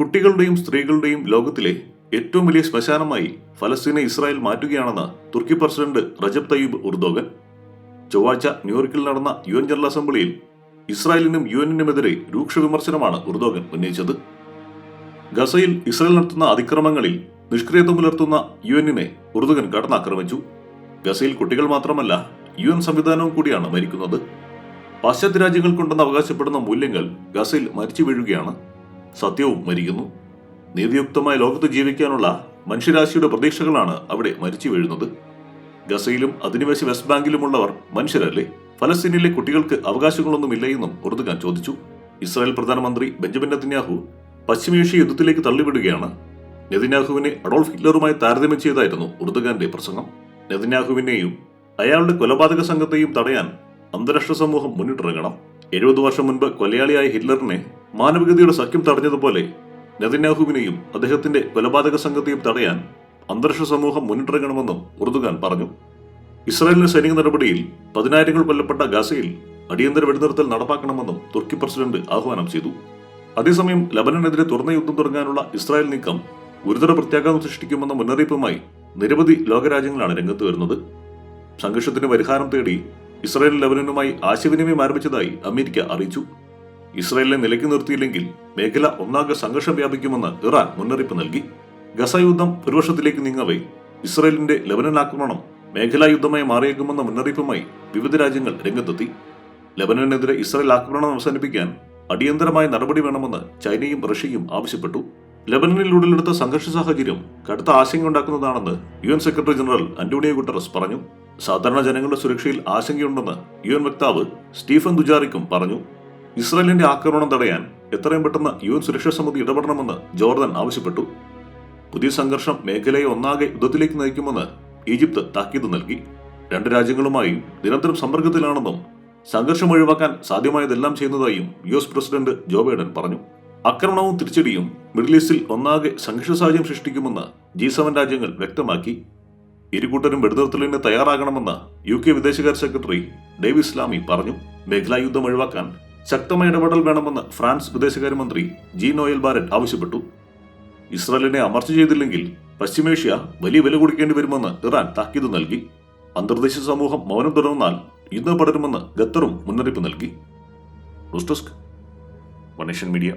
കുട്ടികളുടെയും സ്ത്രീകളുടെയും ലോകത്തിലെ ഏറ്റവും വലിയ ശ്മശാനമായി ഫലസ്തീനെ ഇസ്രായേൽ മാറ്റുകയാണെന്ന് തുർക്കി പ്രസിഡന്റ് റജബ് തയ്യൂബ് ഉർദോഗൻ. ചൊവ്വാഴ്ച ന്യൂയോർക്കിൽ നടന്ന യു എൻ ജനറൽ അസംബ്ലിയിൽ ഇസ്രായേലിനും യു എന്നിനുമെതിരെ രൂക്ഷ വിമർശനമാണ് ഉർദോഗൻ ഉന്നയിച്ചത്. ഗസയിൽ ഇസ്രായേൽ നടത്തുന്ന അതിക്രമങ്ങളിൽ നിഷ്ക്രിയത്വം പുലർത്തുന്ന യു എന്നിനെ ഉർദുഗൻ കടന്നാക്രമിച്ചു. ഗസയിൽ കുട്ടികൾ മാത്രമല്ല യു എൻ സംവിധാനവും കൂടിയാണ് മരിക്കുന്നത്. പാശ്ചാത്യ രാജ്യങ്ങൾ രാജ്യങ്ങൾക്കുണ്ടെന്ന് അവകാശപ്പെടുന്ന മൂല്യങ്ങൾ ഗസയിൽ മരിച്ചു വീഴുകയാണ്. സത്യവും മരിക്കുന്നു. നീതിയുക്തമായ ലോകത്ത് ജീവിക്കാനുള്ള മനുഷ്യരാശിയുടെ പ്രതീക്ഷകളാണ് അവിടെ മരിച്ചു വീഴുന്നത്. ഗസയിലും അധിനിവേശ വെസ്റ്റ് ബാങ്കിലുമുള്ളവർ മനുഷ്യരല്ലേ? ഫലസ്തീനിലെ കുട്ടികൾക്ക് അവകാശങ്ങളൊന്നുമില്ല എന്നും ഉറുദുഖാൻ ചോദിച്ചു. ഇസ്രായേൽ പ്രധാനമന്ത്രി ബെഞ്ചമിൻ നെതന്യാഹു പശ്ചിമേഷ്യ യുദ്ധത്തിലേക്ക് തള്ളിവിടുകയാണ്. നെതന്യാഹുവിനെ അഡോൾഫ് ഹിറ്റ്ലറുമായി താരതമ്യം ചെയ്തായിരുന്നു ഉറുദുഖാന്റെ പ്രസംഗം. നെതന്യാഹുവിനെയും അയാളുടെ കൊലപാതക സംഘത്തെയും തടയാൻ അന്താരാഷ്ട്ര സമൂഹം മുന്നിട്ടിറങ്ങണം. എഴുപത് വർഷം മുൻപ് കൊലയാളിയായ ഹിറ്റ്ലറിനെ മാനവികതയുടെ സഖ്യം തടഞ്ഞതുപോലെ നെതന്യാഹുവിനെയും അദ്ദേഹത്തിന്റെ കൊലപാതക സംഘത്തെയും തടയാൻ അന്താരാഷ്ട്ര സമൂഹം മുന്നിട്ടിറങ്ങണമെന്നും ഉറുദുഖാൻ പറഞ്ഞു. ഇസ്രായേലിന്റെ സൈനിക നടപടിയിൽ പതിനായിരങ്ങൾ കൊല്ലപ്പെട്ട ഗാസയിൽ അടിയന്തര വെടിനിർത്തൽ നടപ്പാക്കണമെന്നും തുർക്കി പ്രസിഡന്റ് ആഹ്വാനം ചെയ്തു. അതേസമയം ലബനനെതിരെ തുറന്ന യുദ്ധം തുടങ്ങാനുള്ള ഇസ്രായേൽ നീക്കം ഗുരുതര പ്രത്യാഘാതം സൃഷ്ടിക്കുമെന്ന മുന്നറിയിപ്പുമായി നിരവധി ലോകരാജ്യങ്ങളാണ് രംഗത്ത് വരുന്നത്. സംഘർഷത്തിന് പരിഹാരം തേടി ഇസ്രായേൽ ലബനനുമായി ആശയവിനിമയം ആരംഭിച്ചതായി അമേരിക്ക അറിയിച്ചു. ഇസ്രായേലിനെ നിലയ്ക്ക് നിർത്തിയില്ലെങ്കിൽ മേഖല ഒന്നാകെ സംഘർഷം വ്യാപിക്കുമെന്ന് ഇറാൻ മുന്നറിയിപ്പ് നൽകി. ഗസ യുദ്ധം ഒരു വർഷത്തിലേക്ക് നീങ്ങവേ ഇസ്രായേലിന്റെ ലബനൻ ആക്രമണം മേഖലാ യുദ്ധമായി മാറിയേക്കുമെന്ന മുന്നറിയിപ്പുമായി വിവിധ രാജ്യങ്ങൾ രംഗത്തെത്തി. ലബനനെതിരെ ഇസ്രായേൽ ആക്രമണം അവസാനിപ്പിക്കാൻ അടിയന്തരമായ നടപടി വേണമെന്ന് ചൈനയും റഷ്യയും ആവശ്യപ്പെട്ടു. ലബനനിൽ ഉടലെടുത്ത സംഘർഷ സാഹചര്യം കടുത്ത ആശങ്കയുണ്ടാക്കുന്നതാണെന്ന് U N secretary general Antonio Guterres പറഞ്ഞു. സാധാരണ ജനങ്ങളുടെ സുരക്ഷയിൽ ആശങ്കയുണ്ടെന്ന് യു എൻ വക്താവ് സ്റ്റീഫൻ ദുജാറിക്കും പറഞ്ഞു. ഇസ്രായേലിന്റെ ആക്രമണം തടയാൻ എത്രയും പെട്ടെന്ന് യു എൻ സുരക്ഷാ സമിതി ഇടപെടണമെന്ന് ജോർദൻ ആവശ്യപ്പെട്ടു. പുതിയ സംഘർഷം മേഖലയെ ഒന്നാകെ യുദ്ധത്തിലേക്ക് നയിക്കുമെന്ന് ഈജിപ്ത് താക്കീത് നൽകി. രണ്ട് രാജ്യങ്ങളുമായി നിരന്തരം സമ്പർക്കത്തിലാണെന്നും സംഘർഷം ഒഴിവാക്കാൻ സാധ്യമായതെല്ലാം ചെയ്യുന്നതായും U S president Joe Biden പറഞ്ഞു. ആക്രമണവും തിരിച്ചടിയും മിഡിൽ ഈസ്റ്റിൽ ഒന്നാകെ സംഘർഷ സാഹചര്യം സൃഷ്ടിക്കുമെന്ന് ജി സെവൻ രാജ്യങ്ങൾ വ്യക്തമാക്കി. ഇരുകൂട്ടരും വെടിനിർത്തലിന് തയ്യാറാകണമെന്ന് യു കെ വിദേശകാര്യ സെക്രട്ടറി ഡേവിസ് ഇസ്ലാമി പറഞ്ഞു. മേഖലാ യുദ്ധം ഒഴിവാക്കാൻ ശക്തമായ ഇടപെടൽ വേണമെന്ന് ഫ്രാൻസ് വിദേശകാര്യമന്ത്രി ജി നോയൽ ബാരറ്റ് ആവശ്യപ്പെട്ടു. ഇസ്രായേലിനെ അമർച്ച ചെയ്തില്ലെങ്കിൽ പശ്ചിമേഷ്യ വലിയ വില കൊടുക്കേണ്ടി വരുമെന്ന് ഇറാൻ താക്കീത് നൽകി. അന്തർദേശീയ സമൂഹം മൗനം തുടർന്നാൽ ഇന്ന് പടരുമെന്ന് ഖത്തറും മുന്നറിയിപ്പ് നൽകി. മീഡിയ.